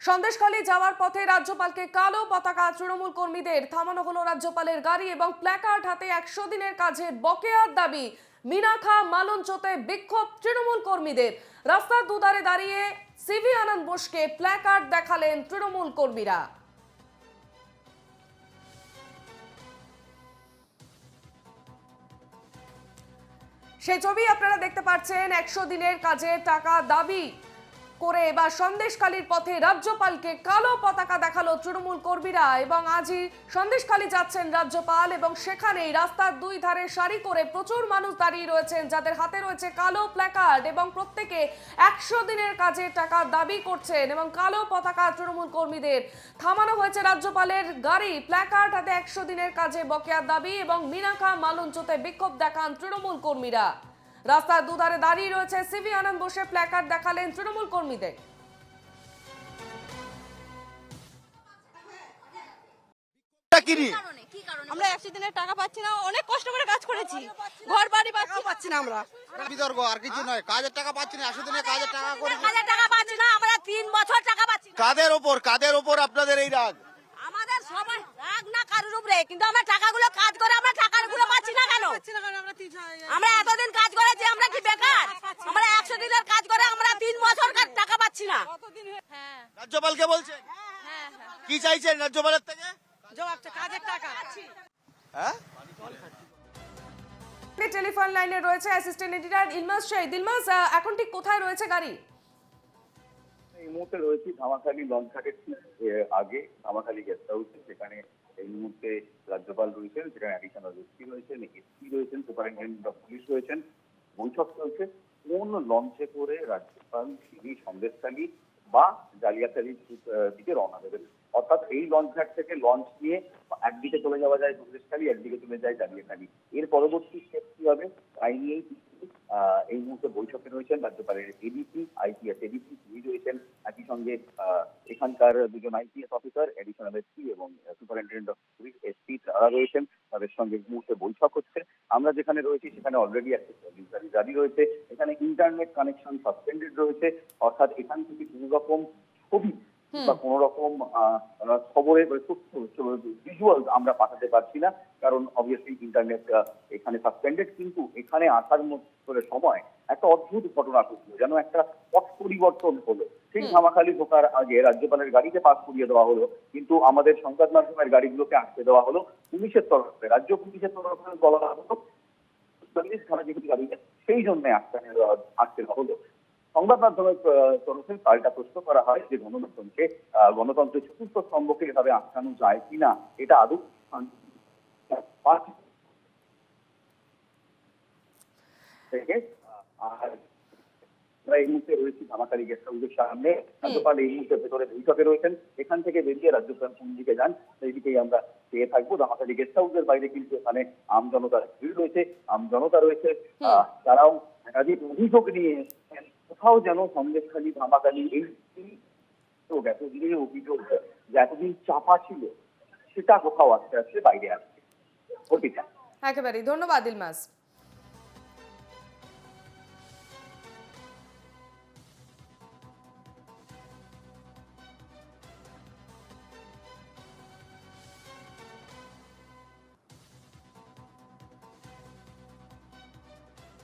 সন্দেশখালী যাওয়ার পথে রাজ্যপালকে কালো পতাকা তৃণমূল কর্মীদের থামানো হলো রাজ্যপালের গাড়ি এবং প্ল্যাকার্ড হাতে একশো দিনের কাজের বকেয়ার দাবি। মিনাখা মালঞ্চতে বিক্ষোভ তৃণমূল কর্মীদের। রাস্তার দুধারে দাঁড়িয়ে সিভি আনন্দ বোসকে প্ল্যাকার্ড দেখালেন তৃণমূল কর্মীরা। সেই ছবি আপনারা দেখতে পাচ্ছেন, একশো দিনের কাজে টাকা দাবি। করে এবার সন্দেশখালীর পথে রাজ্যপালকে কালো পতাকা দেখাল তৃণমূল কর্মীরা এবং আজই সন্দেশখালী যাচ্ছেন রাজ্যপাল এবং সেখানেই রাস্তার দুই ধারে সারি করে প্রচুর মানুষ দাঁড়িয়ে রয়েছেন, যাদের হাতে রয়েছে কালো প্ল্যাকার্ড এবং প্রত্যেকে একশো দিনের কাজে টাকা দাবি করছেন এবং কালো পতাকা তৃণমূল কর্মীদের থামানো হয়েছে রাজ্যপালের গাড়ি। প্ল্যাকার্ড হাতে একশো দিনের কাজে বকেয়ার দাবি এবং মিনাখা মালঞ্চতে বিক্ষোভ দেখান তৃণমূল কর্মীরা। রাস্তার দুধারে দাঁড়িয়ে রয়েছে সিভি আনন্দ বসে প্ল্যাকার্ড দেখালেন তৃণমূল কর্মীদের। আমরা একশো দিনের টাকা পাচ্ছি না অনেক কষ্ট করে কাজ করেছি। ঘর বাড়ি পাচ্ছি পাচ্ছি না আমরা। বিতর্ক আর কিছু নয় কাজের টাকা পাচ্ছি না একশো দিনে কাজের টাকা করে হাজার টাকা পাচ্ছি না আমরা তিন বছর টাকা পাচ্ছি কাদের ওপর কাদের ওপর আপনাদের এই রাগ? আমাদের সবার রাগ না কারোর উপরে কিন্তু আমরা টাকাগুলো কাজ করে আমরা টাকাগুলো পাচ্ছি না কেন? পাচ্ছি আমরা তিন- আমরা এতদিন কাজ করেছি আমরা কি বেকার আমরা একশো দিনের কাজ করে আমরা তিন বছর কাজ টাকা পাচ্ছি না? কতদিন হয়ে- রাজ্যপালকে বলছেন হ্যাঁ হ্যাঁ কি চাইছেন রাজ্যপালের থেকে? কাজের টাকা। হ্যাঁ? টেলিফোন লাইনে রয়েছে অ্যাসিস্ট্যান্ট এডিটর ইলমাস শাহিদ। ইলমাস এখন ঠিক কোথায় রয়েছে গাড়ি? এই মুহূর্তে রয়েছি ধামাখালি লঞ্চ ঘাটের ঠিক আগে ধামাখালি গেস্ট হাউসে সেখানে এই মুহূর্তে রাজ্যপাল রয়েছেন সেখানে অ্যাডিশনাল এসপি রয়েছেন এসপি রয়েছেন সুপারিনটেন্ডেন্ট অফ পুলিশ রয়েছেন বৈঠক চলছে। কোন লঞ্চে করে রাজ্যপাল তিনি সন্দেশখালী বা জালিয়াখালির আহ, দিকে রওনা দেবেন। অর্থাৎ এই লঞ্চ ঘাট থেকে লঞ্চ নিয়ে একদিকে চলে যাওয়া যায় সন্দেশখালী একদিকে চলে যায় জালিয়াখালী এর পরবর্তী স্টেপ কি হবে? তাই নিয়েই এই মুহূর্তে বৈঠকে রয়েছেন রাজ্যপালের এডিসি আইপিএস এডিসি তিনি রয়েছেন একই সঙ্গে এখানকার দুজন IPS officer additional police SP তারা রয়েছেন তাদের সঙ্গে মুহূর্তে বৈঠক হচ্ছে। আমরা যেখানে রয়েছি সেখানে অলরেডি একটা গাড়ি জারি রয়েছে। এখানে ইন্টারনেট কানেকশন সাসপেন্ডেড রয়েছে। অর্থাৎ এখান থেকে কোনো রকম ছবি বা কোনো রকম খবরে তথ্য ভিজুয়াল আমরা পাঠাতে পারছি না। কারণ অবভিয়াসলি ইন্টারনেট এখানে সাসপেন্ডেড কিন্তু এখানে আসার মধ্যে সময় একটা অদ্ভুত ঘটনা ঘটলো। যেন একটা পথ পরিবর্তন হলো। ঠিক ধামাখালি ঢোকার আগে রাজ্যপালের গাড়িতে পাস করিয়ে দেওয়া হলো কিন্তু আমাদের সংবাদ মাধ্যমের গাড়িগুলোকে আটকে দেওয়া হলো পুলিশের তরফে। রাজ্য পুলিশের তরফে বলা হলো চল্লিশ ধারা যেহেতু গাড়ি সেই জন্য আটকে দেওয়া- আটকে দেওয়া হলো। সংবাদ মাধ্যমের তরফে পাল্টা প্রশ্ন করা হয় যে গণতন্ত্রকে গণতন্ত্রের চতুর্থ স্তম্ভকে এভাবে আটকানো যায় কিনা এটা আদৌ থেকে আর আমরা এই মুহূর্তে রয়েছি ধামাকালি গেস্ট হাউসের সামনে। রাজ্যপাল এই মুহূর্তে ভেতরে বৈঠকে রয়েছেন। এখান থেকে বেরিয়ে রাজ্যপাল কোন দিকে যান। সেই আমরা পেয়ে থাকব। ধামাকালি গেস্ট হাউসের বাইরে কিন্তু এখানে আম জনতার ভিড় রয়েছে। আম জনতা রয়েছে। তারাও একাধিক অভিযোগ নিয়ে এসেছেন। কোথাও যেন সন্দেশখালী ধামাকালি এই এতদিনের অভিযোগ যে এতদিন চাপা ছিল সেটা কোথাও আস্তে আস্তে বাইরে আসছে। একেবারেই। ধন্যবাদ ইলমাস।